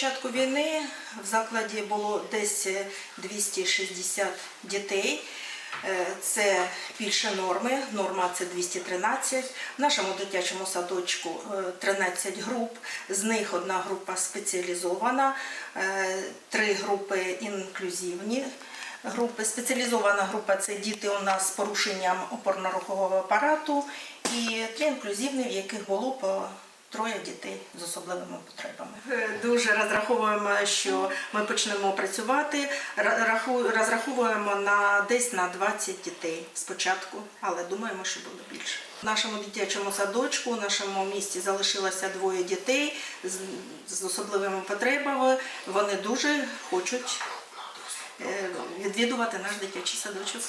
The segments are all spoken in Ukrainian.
початку війни в закладі було десь 260 дітей. Е, Це більше норми. Норма це 213. В нашому дитячому садочку е, 13 груп. З них одна група спеціалізована, е, три групи інклюзивні. Групи спеціалізована група це діти у нас з порушенням опорно-рухового апарату і три інклюзивні, в яких було по троє дітей з особливими потребами. Е, Дуже розраховуємо, що ми почнемо працювати. Розраховуємо на десь на 20 дітей спочатку, але думаємо, що буде більше. В нашому дитячому садочку, в нашому місті залишилося двоє дітей з, з особливими потребами. Вони дуже хочуть е, відвідувати наш дитячий садочок.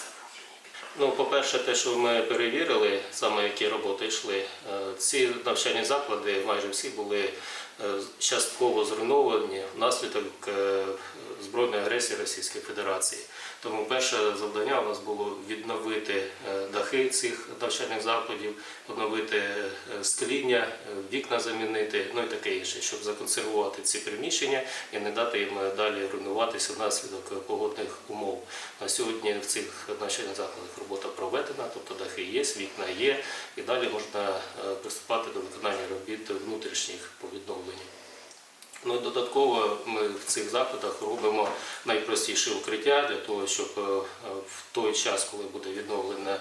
Ну, по-перше, те, що ми перевірили, саме які роботи йшли, е, ці навчальні заклади майже всі були е, частково зруйновані внаслідок е, збройної агресії Російської Федерації. Тому перше завдання у нас було відновити дахи цих навчальних закладів, відновити скління, вікна замінити, ну і таке інше, щоб законсервувати ці приміщення і не дати їм далі руйнуватися внаслідок погодних умов. Сьогодні в цих навчальних закладах робота проведена, тобто дахи є, вікна є, і далі можна е, приступати до виконання робіт внутрішніх по відновленню. Додатково ми в цих закладах робимо найпростіше укриття для того, щоб е, в той час, коли буде відновлене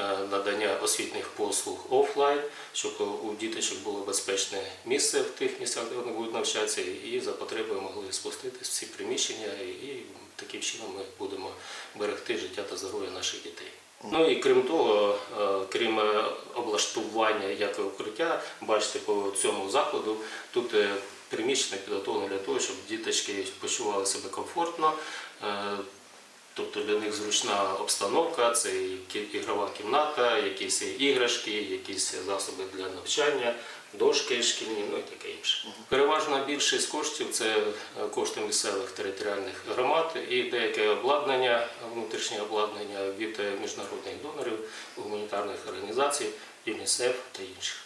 е, надання освітніх послуг офлайн, щоб у діточок було безпечне місце в тих місцях, де вони будуть навчатися, і за потребою могли спуститись в ці приміщення, і таким чином ми будемо берегти життя та здоров'я наших дітей. Ну і крім того, е, крім облаштування як укриття, бачите, по цьому закладу тут приміщення підготовлено для того, щоб діточки почували себе комфортно. е, Тобто для них зручна обстановка, це ігрова кімната, якісь іграшки, якісь засоби для навчання, дошки шкільні, ну і таке інше. Переважна більшість коштів це е, кошти місцевих територіальних громад і деяке обладнання, внутрішнє обладнання від е, міжнародних донорів, гуманітарних організацій, ЮНІСЕФ та інших.